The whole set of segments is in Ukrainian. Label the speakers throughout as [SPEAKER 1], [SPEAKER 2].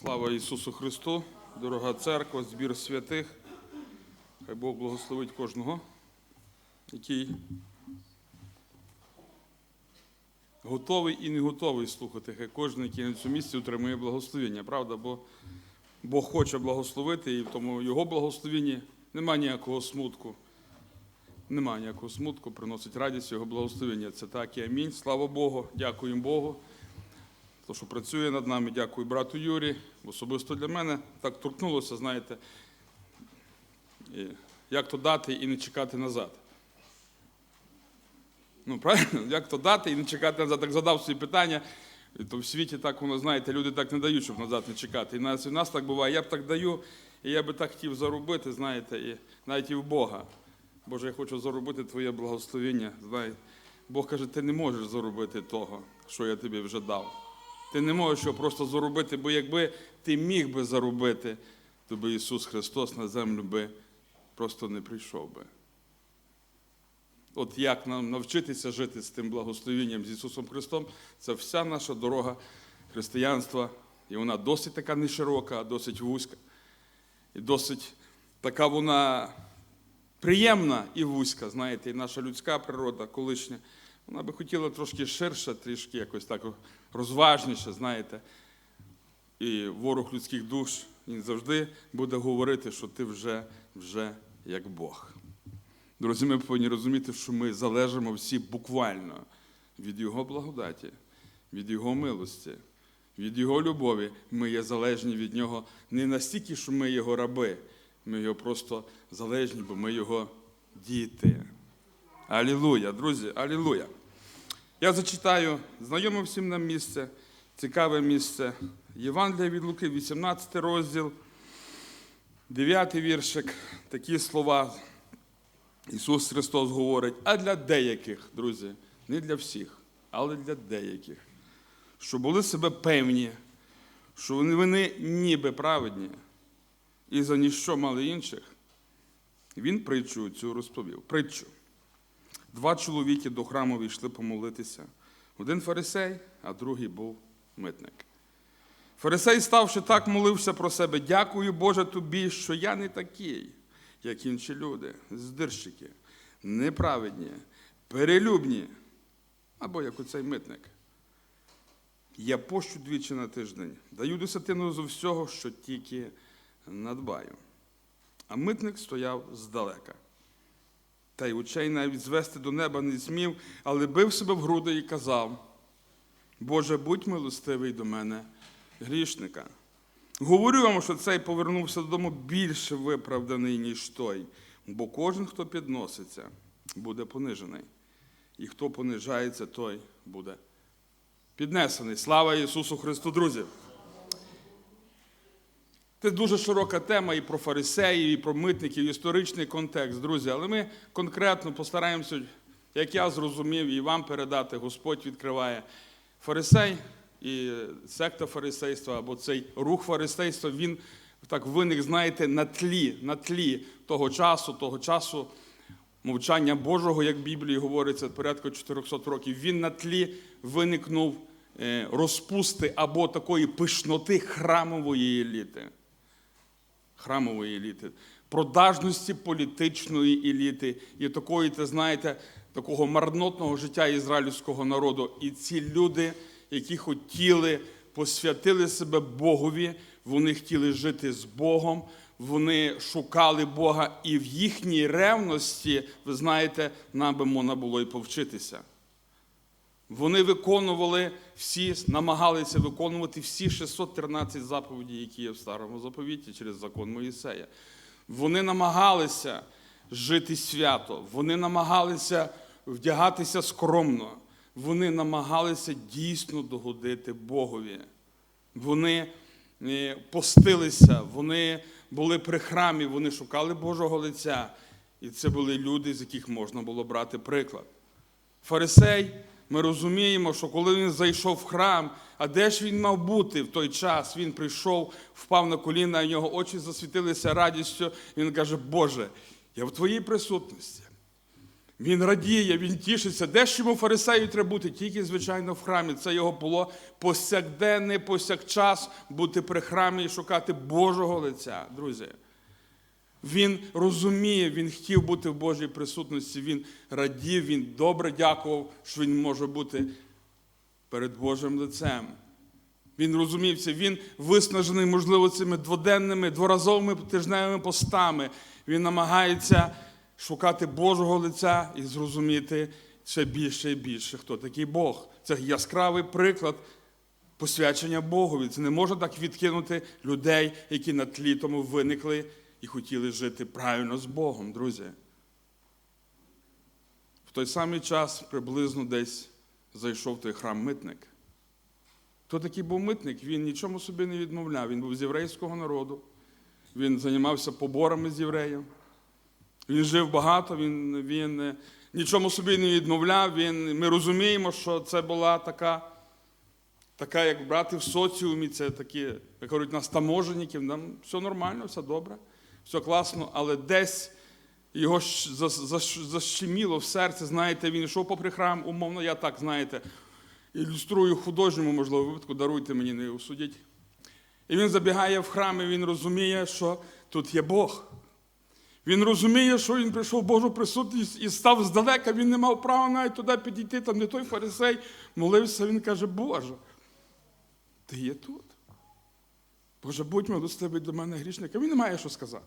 [SPEAKER 1] Слава Ісусу Христу, дорога церква, збір святих. Хай Бог благословить кожного, який готовий і не готовий слухати. Хай кожен, який на цьому місці отримує благословення. Правда? Бо Бог хоче благословити, і в тому Його благословенні немає ніякого смутку. Немає ніякого смутку, приносить радість Його благословення. Це так і амінь. Слава Богу, дякуємо Богу. То, що працює над нами, дякую брату Юрі. Особисто для мене так торкнулося, знаєте, як то дати і не чекати назад. Ну, правильно? Як то дати і не чекати назад? Так задав собі питання. І то в світі так воно, знаєте, люди так не дають, щоб назад не чекати. І нас, і нас так буває. Я б так даю, і я би так хотів заробити, знаєте, і навіть і в Бога. Боже, я хочу заробити Твоє благословення. Знаєте. Бог каже, ти не можеш заробити того, що я тобі вже дав. Ти не можеш його просто заробити, бо якби ти міг би заробити, то би Ісус Христос на землю би просто не прийшов би. От як нам навчитися жити з тим благословенням з Ісусом Христом, це вся наша дорога християнства. І вона досить така не широка, а досить вузька. І досить така вона приємна і вузька, знаєте, і наша людська природа колишня. Вона би хотіла трошки ширше, трішки якось так розважніше, знаєте. І ворог людських душ він завжди буде говорити, що ти вже, вже як Бог. Друзі, ми повинні розуміти, що ми залежимо всі буквально від Його благодаті, від Його милості, від Його любові. Ми є залежні від Нього не настільки, що ми Його раби, ми його просто залежні, бо ми Його діти. Алілуя, друзі, алілуя. Я зачитаю знайоме всім нам місце, цікаве місце. Євангелія від Луки, 18 розділ, 9 віршик, такі слова. Ісус Христос говорить, а для деяких, друзі, не для всіх, але для деяких, що були себе певні, що вони, ніби праведні і за ніщо мали інших. Він притчу цю розповів. Притчу. Два чоловіки до храму війшли помолитися. Один фарисей, а другий був митник. Фарисей, ставши так, молився про себе: Дякую, Боже, тобі, що я не такий, як інші люди, здирщики, неправедні, перелюбні, або як оцей митник. Я пощу двічі на тиждень, даю десятину з всього, що тільки надбаю. А митник стояв здалека. Та й очей навіть звести до неба не змів, але бив себе в груди і казав: Боже, будь милостивий до мене, грішника. Говорю вам, що цей повернувся додому більше виправданий, ніж той, бо кожен, хто підноситься, буде понижений. І хто понижається, той буде піднесений. Слава Ісусу Христу, друзі! Це дуже широка тема і про фарисеїв, і про митників, і історичний контекст, друзі. Але ми конкретно постараємося, як я зрозумів, і вам передати, Господь відкриває фарисей і секта фарисейства, або цей рух фарисейства, він так виник, знаєте, на тлі, на тлі того часу, того часу мовчання Божого, як в Біблії говориться, порядку 400 років. Він на тлі виникнув е, розпусти або такої пишноти храмової еліти. Храмової еліти, продажності політичної еліти і такої, ти знаєте, такого марнотного життя ізраїльського народу. І ці люди, які хотіли, посвятили себе Богові, вони хотіли жити з Богом, вони шукали Бога, і в їхній ревності, ви знаєте, нам би можна було і повчитися. Вони виконували всі, намагалися виконувати всі 613 заповідей, які є в старому заповіті через закон Моїсея. Вони намагалися жити свято, вони намагалися вдягатися скромно, вони намагалися дійсно догодити Богові. Вони е, постилися, вони були при храмі, вони шукали Божого лиця. І це були люди, з яких можна було брати приклад. Фарисей. Ми розуміємо, що коли він зайшов в храм, а де ж він мав бути в той час? Він прийшов, впав на коліна, і його очі засвітилися радістю. І він каже: Боже, я в твоїй присутності. Він радіє, він тішиться. Де ж йому фарисею треба бути? Тільки, звичайно, в храмі. Це його було повсякденний, повсякчас бути при храмі і шукати Божого лиця, друзі. Він розуміє, він хотів бути в Божій присутності, він радів, він добре дякував, що він може бути перед Божим лицем. Він розумівся, він виснажений, можливо, цими дводенними, дворазовими тижневими постами. Він намагається шукати Божого лиця і зрозуміти ще більше і більше, хто такий Бог. Це яскравий приклад посвячення Богові. Це не можна так відкинути людей, які на тлі тому виникли і хотіли жити правильно з Богом, друзі. В той самий час приблизно десь зайшов той храм митник. Хто такий був митник? Він нічому собі не відмовляв. Він був з єврейського народу, він займався поборами з євреїв. Він жив багато, він, він е, нічому собі не відмовляв. Він, ми розуміємо, що це була така, така, як брати в соціумі, це такі, як кажуть, нас таможенників, нам все нормально, все добре, все класно, але десь його защеміло в серце, знаєте, він йшов попри храм, умовно, я так, знаєте, ілюструю художньому, можливо, випадку, даруйте мені, не осудіть. І він забігає в храм, і він розуміє, що тут є Бог. Він розуміє, що він прийшов в Божу присутність і став здалека, він не мав права навіть туди підійти, там не той фарисей молився, він каже, Боже, ти є тут. Боже, будь милостивий до мене грішника. Він не має що сказати.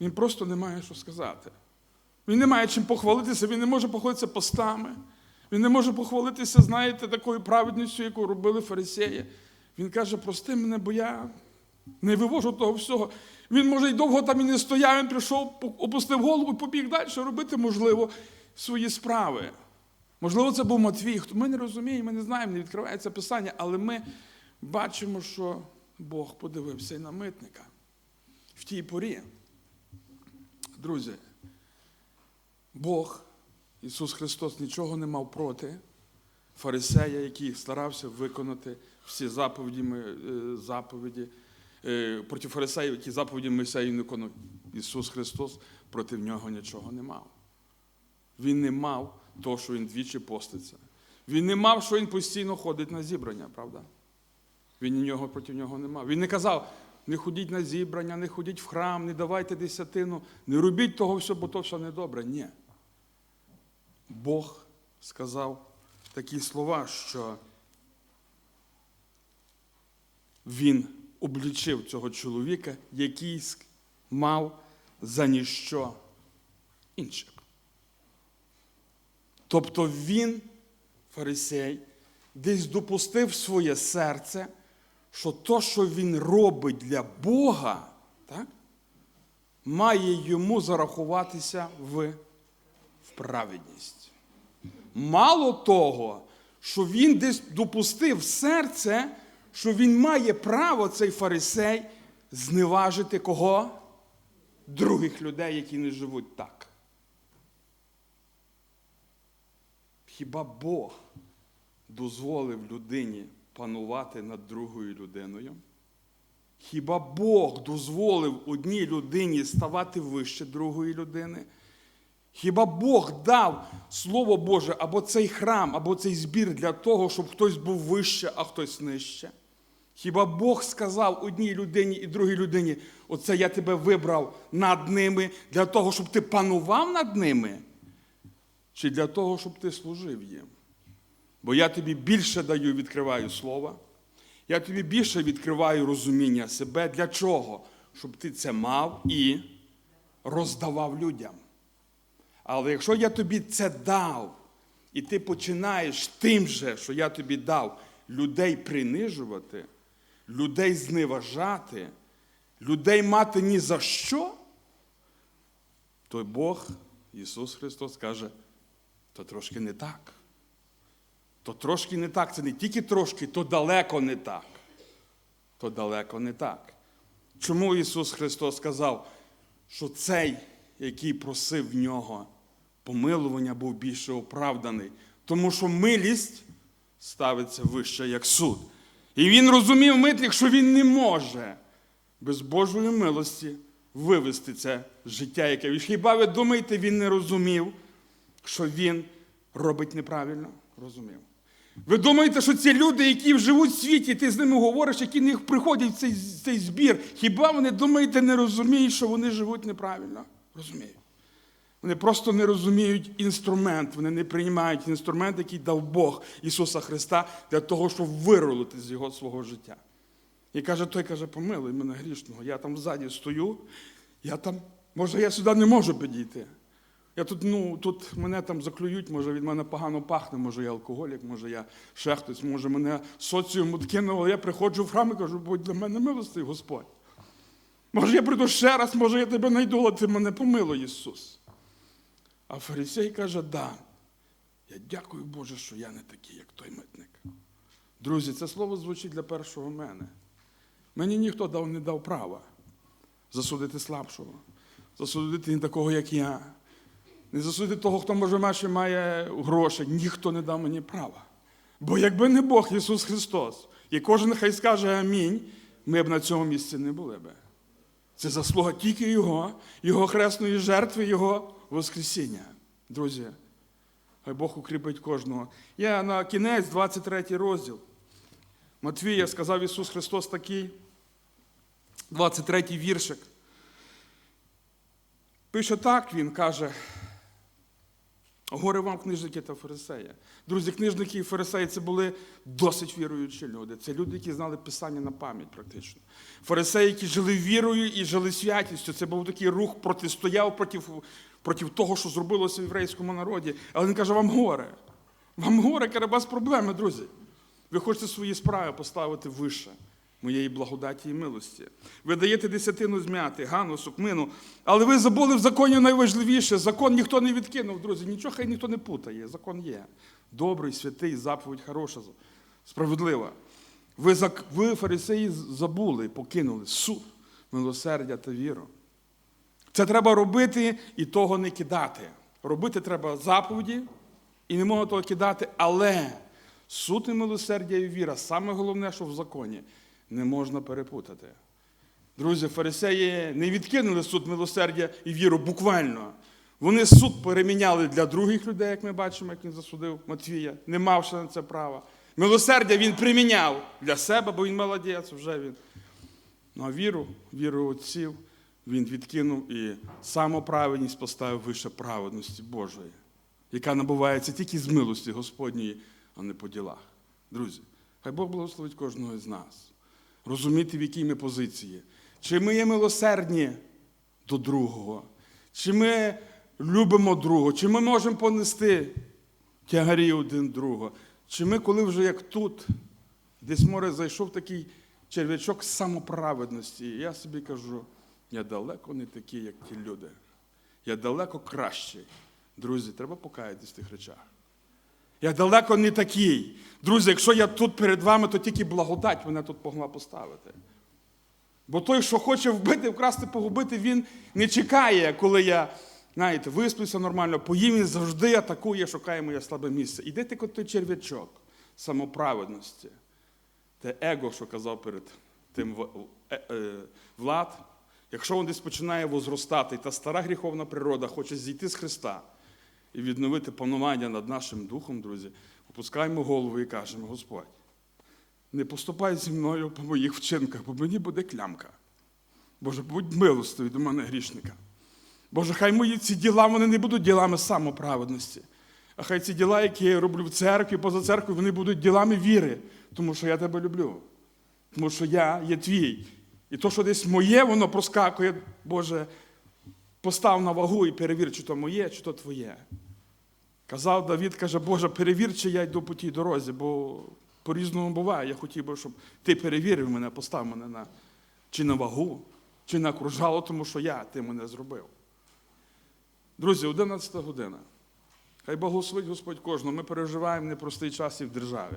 [SPEAKER 1] Він просто не має що сказати. Він не має чим похвалитися, він не може похвалитися постами. Він не може похвалитися, знаєте, такою праведністю, яку робили фарисеї. Він каже, прости мене, бо я не вивожу того всього. Він, може, й довго там і не стояв, він прийшов, опустив голову і побіг далі робити, можливо, свої справи. Можливо, це був Матвій. Ми не розуміємо, ми не знаємо, не відкривається Писання, але ми бачимо, що Бог подивився і на митника в тій порі. Друзі, Бог, Ісус Христос, нічого не мав проти фарисея, який старався виконати всі заповіді, е, заповіді е, проти фарисеїв, які заповіді Мойсею не виконував. Ісус Христос проти нього нічого не мав. Він не мав того, що він двічі поститься. Він не мав, що він постійно ходить на зібрання, правда? Він нічого проти нього не мав. Він не казав, не ходіть на зібрання, не ходіть в храм, не давайте десятину, не робіть того всього, бо то все недобре. Ні. Бог сказав такі слова, що він облічив цього чоловіка, який мав за ніщо інших. Тобто він, фарисей, десь допустив своє серце, що то, що він робить для Бога, так, має йому зарахуватися в, в праведність. Мало того, що він десь допустив серце, що він має право, цей фарисей, зневажити кого? Других людей, які не живуть так. Хіба Бог дозволив людині панувати над другою людиною? Хіба Бог дозволив одній людині ставати вище другої людини? Хіба Бог дав Слово Боже або цей храм, або цей збір для того, щоб хтось був вище, а хтось нижче? Хіба Бог сказав одній людині і другій людині, оце я тебе вибрав над ними для того, щоб ти панував над ними? Чи для того, щоб ти служив їм? Бо я тобі більше даю, відкриваю слова, я тобі більше відкриваю розуміння себе. Для чого? Щоб ти це мав і роздавав людям. Але якщо я тобі це дав, і ти починаєш тим же, що я тобі дав, людей принижувати, людей зневажати, людей мати ні за що, то Бог, Ісус Христос каже, то трошки не так. То трошки не так. Це не тільки трошки, то далеко не так. То далеко не так. Чому Ісус Христос сказав, що цей, який просив в нього помилування, був більше оправданий? Тому що милість ставиться вище, як суд. І він розумів митник, що він не може без Божої милості вивести це життя, яке він. Хіба ви думаєте, він не розумів, якщо він робить неправильно? Розумів. Ви думаєте, що ці люди, які живуть в світі, ти з ними говориш, які не приходять в цей, цей збір, хіба вони думаєте, не розуміють, що вони живуть неправильно? Розуміють. Вони просто не розуміють інструмент, вони не приймають інструмент, який дав Бог Ісуса Христа для того, щоб вирулити з його свого життя. І каже, той каже, помилуй мене грішного. Я там ззаді стою, я там, може, я сюди не можу підійти. Я тут, ну, тут мене там заклюють, може від мене погано пахне, може я алкоголік, може я ще хтось, може мене соціум откинуло. Я приходжу в храм і кажу, будь для мене милостий Господь. Може, я прийду ще раз, може, я тебе знайду, але ти мене помилуй, Ісус. А фарисей каже, да. Я дякую Боже, що я не такий, як той митник. Друзі, це слово звучить для першого мене. Мені ніхто дав, не дав права засудити слабшого, засудити не такого, як я. Не засудити того, хто може менше має гроші. Ніхто не дав мені права. Бо якби не Бог Ісус Христос, і кожен хай скаже амінь, ми б на цьому місці не були би. Це заслуга тільки Його, Його хресної жертви, Його Воскресіння. Друзі, хай Бог укріпить кожного. Я на кінець, 23 розділ. Матвія сказав Ісус Христос такий, 23 віршик. Пише так, Він каже. Горе вам, книжники та фарисеї. Друзі, книжники і фарисеї це були досить віруючі люди. Це люди, які знали Писання на пам'ять практично. Фарисеї, які жили вірою і жили святістю. Це був такий рух, протистояв проти, проти того, що зробилося в єврейському народі. Але він каже, вам горе. Вам горе, без проблеми, друзі. Ви хочете свої справи поставити вище моєї благодаті і милості. Ви даєте десятину змяти, гану, сукмину, але ви забули в законі найважливіше. Закон ніхто не відкинув, друзі. Нічого хай ніхто не путає. Закон є. Добрий, святий, заповідь хороша, справедлива. Ви, ви фарисеї, забули, покинули суд, милосердя та віру. Це треба робити і того не кидати. Робити треба заповіді і не можна того кидати, але суд і милосердя і віра саме головне, що в законі не можна перепутати. Друзі, фарисеї не відкинули суд милосердя і віру буквально. Вони суд переміняли для других людей, як ми бачимо, як він засудив Матвія, не мавши на це права. Милосердя він приміняв для себе, бо він молодець, вже він. Ну а віру, віру отців, він відкинув і самоправедність поставив вище праведності Божої, яка набувається тільки з милості Господньої, а не по ділах. Друзі, хай Бог благословить кожного з нас. Розуміти, в якій ми позиції. Чи ми є милосердні до другого, чи ми любимо другого, чи ми можемо понести тягарі один другого, чи ми, коли вже як тут, десь море зайшов такий черв'ячок самоправедності. І я собі кажу, я далеко не такий, як ті люди. Я далеко кращий. Друзі, треба покаятись в тих речах. Я далеко не такий. Друзі, якщо я тут перед вами, то тільки благодать мене тут могла поставити. Бо той, що хоче вбити, вкрасти, погубити, він не чекає, коли я, знаєте, висплюся нормально, поїм, він завжди атакує, шукає моє слабе місце. Іде ти той черв'ячок самоправедності. Те его, що казав перед тим е- е, влад, якщо він десь починає возростати, та стара гріховна природа хоче зійти з Христа і відновити панування над нашим духом, друзі, опускаємо голову і кажемо, Господь, не поступай зі мною по моїх вчинках, бо мені буде клямка. Боже, будь милостивий до мене грішника. Боже, хай мої ці діла вони не будуть ділами самоправедності. А хай ці діла, які я роблю в церкві, поза церквою, вони будуть ділами віри, тому що я тебе люблю. Тому що я є твій. І то, що десь моє, воно проскакує, Боже, постав на вагу і перевір, чи то моє, чи то твоє. Казав Давід, каже, Боже, перевір, чи я йду по тій дорозі, бо по-різному буває. Я хотів би, щоб ти перевірив мене, постав мене на чи на вагу, чи на кружало, тому що я, ти мене зробив. Друзі, 11 година. Хай благословить Господь кожного. Ми переживаємо непростий час і в державі.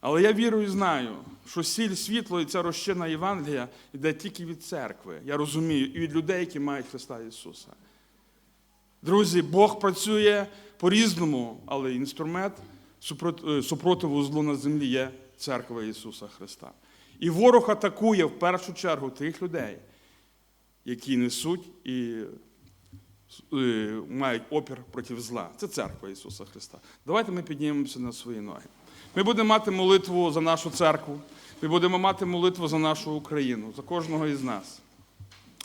[SPEAKER 1] Але я вірю і знаю, що сіль світло і ця розчина Євангелія йде тільки від церкви. Я розумію, і від людей, які мають Христа Ісуса. Друзі, Бог працює по-різному, але інструмент е, супротиву злу на землі є церква Ісуса Христа. І ворог атакує в першу чергу тих людей, які несуть і е, мають опір проти зла. Це церква Ісуса Христа. Давайте ми піднімемося на свої ноги. Ми будемо мати молитву за нашу церкву. Ми будемо мати молитву за нашу Україну, за кожного із нас.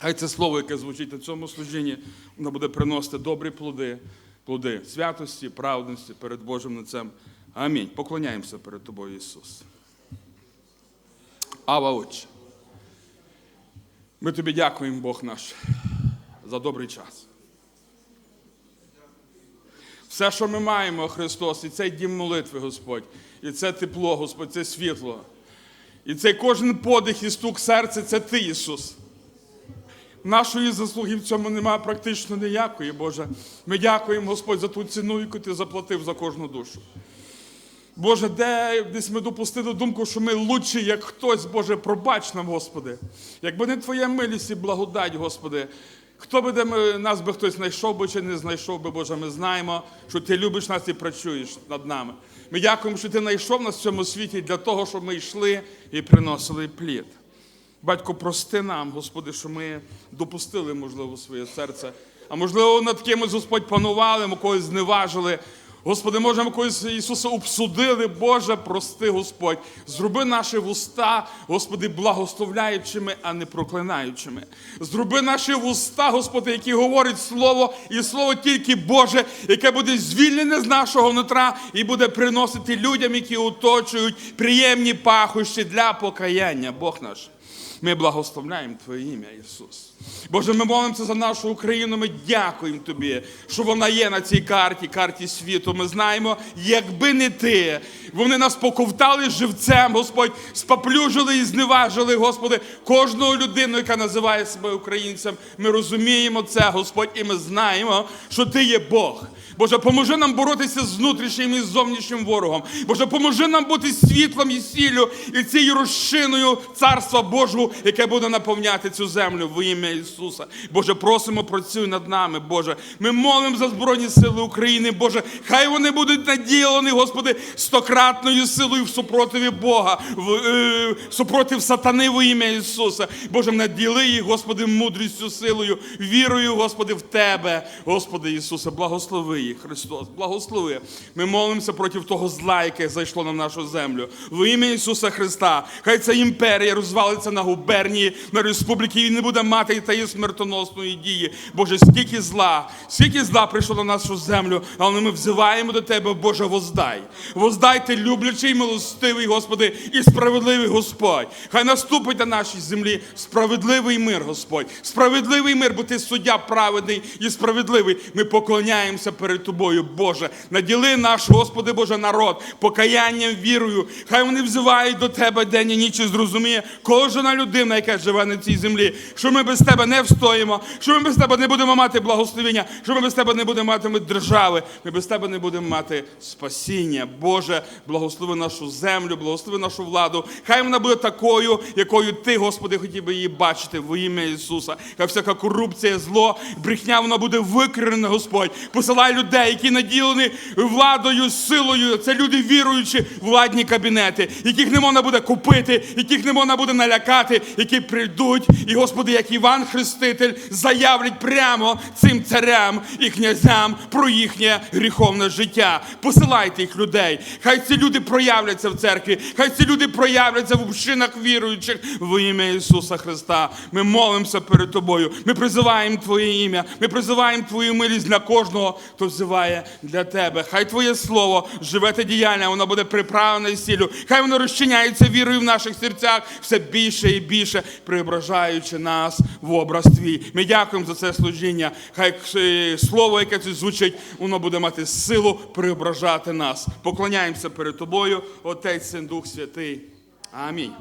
[SPEAKER 1] Хай це слово, яке звучить на цьому служінні, воно буде приносити добрі плоди, плоди святості, правдності перед Божим лицем. Амінь. Поклоняємося перед тобою, Ісус. Ава Отче. Ми тобі дякуємо, Бог наш, за добрий час. Все, що ми маємо, Христос, і цей дім молитви, Господь, і це тепло, Господь, це світло. І цей кожен подих і стук серця це Ти, Ісус. Нашої заслуги в цьому немає практично ніякої, Боже. Ми дякуємо, Господь, за ту ціну, яку Ти заплатив за кожну душу. Боже, де десь ми допустили думку, що ми лучші, як хтось, Боже, пробач нам, Господи. Якби не Твоя милість і благодать, Господи, хто би де ми, нас би хтось знайшов би чи не знайшов би, Боже, ми знаємо, що Ти любиш нас і працюєш над нами. Ми дякуємо, що Ти знайшов нас в цьому світі для того, щоб ми йшли і приносили плід. Батько, прости нам, Господи, що ми допустили, можливо, своє серце. А можливо, над кимось Господь панували, ми когось зневажили. Господи, може, ми когось Ісуса обсудили. Боже, прости, Господь. Зроби наші вуста, Господи, благословляючими, а не проклинаючими. Зроби наші вуста, Господи, які говорять Слово, і Слово тільки Боже, яке буде звільнене з нашого нутра і буде приносити людям, які оточують приємні пахощі для покаяння. Бог наш. Ми благословляємо Твоє ім'я, Ісус. Боже, ми молимося за нашу Україну. Ми дякуємо Тобі, що вона є на цій карті, карті світу. Ми знаємо, якби не ти, вони нас поковтали живцем, Господь, споплюжили і зневажили, Господи, кожну людину, яка називає себе українцем. Ми розуміємо це, Господь, і ми знаємо, що Ти є Бог. Боже, поможи нам боротися з внутрішнім і зовнішнім ворогом. Боже, поможи нам бути світлом і сіллю і цією розчиною Царства Божого, яке буде наповняти цю землю в ім'я Ісуса. Боже, просимо, працюй над нами, Боже. Ми молимо за Збройні Сили України, Боже. Хай вони будуть наділені, Господи, стократною силою в супротиві Бога, в е, супротив сатани в ім'я Ісуса. Боже, наділи їх, Господи, мудрістю, силою, вірою, Господи, в Тебе, Господи Ісусе, благослови їх, Христос, благослови. Ми молимося проти того зла, яке зайшло на нашу землю. В ім'я Ісуса Христа. Хай ця імперія розвалиться на губернії, на республіки і не буде мати тієї смертоносної дії. Боже, скільки зла, скільки зла прийшло на нашу землю, але ми взиваємо до Тебе, Боже, воздай. Воздай ти люблячий, милостивий, Господи, і справедливий Господь. Хай наступить на нашій землі справедливий мир, Господь. Справедливий мир, бо ти суддя праведний і справедливий. Ми поклоняємося перед Тобою, Боже. Наділи наш, Господи Боже, народ покаянням, вірою. Хай вони взивають до Тебе день і ніч і зрозуміє кожна людина, яка живе на цій землі, що ми без Тебе не встоїмо, що ми без Тебе не будемо мати благословення, що ми без Тебе не будемо мати держави, ми без Тебе не будемо мати спасіння. Боже, благослови нашу землю, благослови нашу владу. Хай вона буде такою, якою Ти, Господи, хотів би її бачити в ім'я Ісуса. Хай всяка корупція, зло, брехня, вона буде викорена, Господь. Посилай людей, які наділені владою, силою. Це люди віруючі владні кабінети, яких не можна буде купити, яких не можна буде налякати, які прийдуть, і, Господи, як Іван Хреститель, заявлять прямо цим царям і князям про їхнє гріховне життя. Посилайте їх людей. Хай ці люди проявляться в церкві, хай ці люди проявляться в общинах віруючих в ім'я Ісуса Христа. Ми молимося перед Тобою. Ми призиваємо Твоє ім'я, ми призиваємо Твою милість для кожного, хто взиває для Тебе. Хай Твоє Слово живе те діяння, воно буде приправлене сіллю. Хай воно розчиняється вірою в наших серцях все більше і більше, преображаючи нас в образ Твій. Ми дякуємо за це служіння. Хай е, слово, яке тут звучить, воно буде мати силу преображати нас. Поклоняємося перед Тобою, Отець, Син, Дух Святий. Амінь.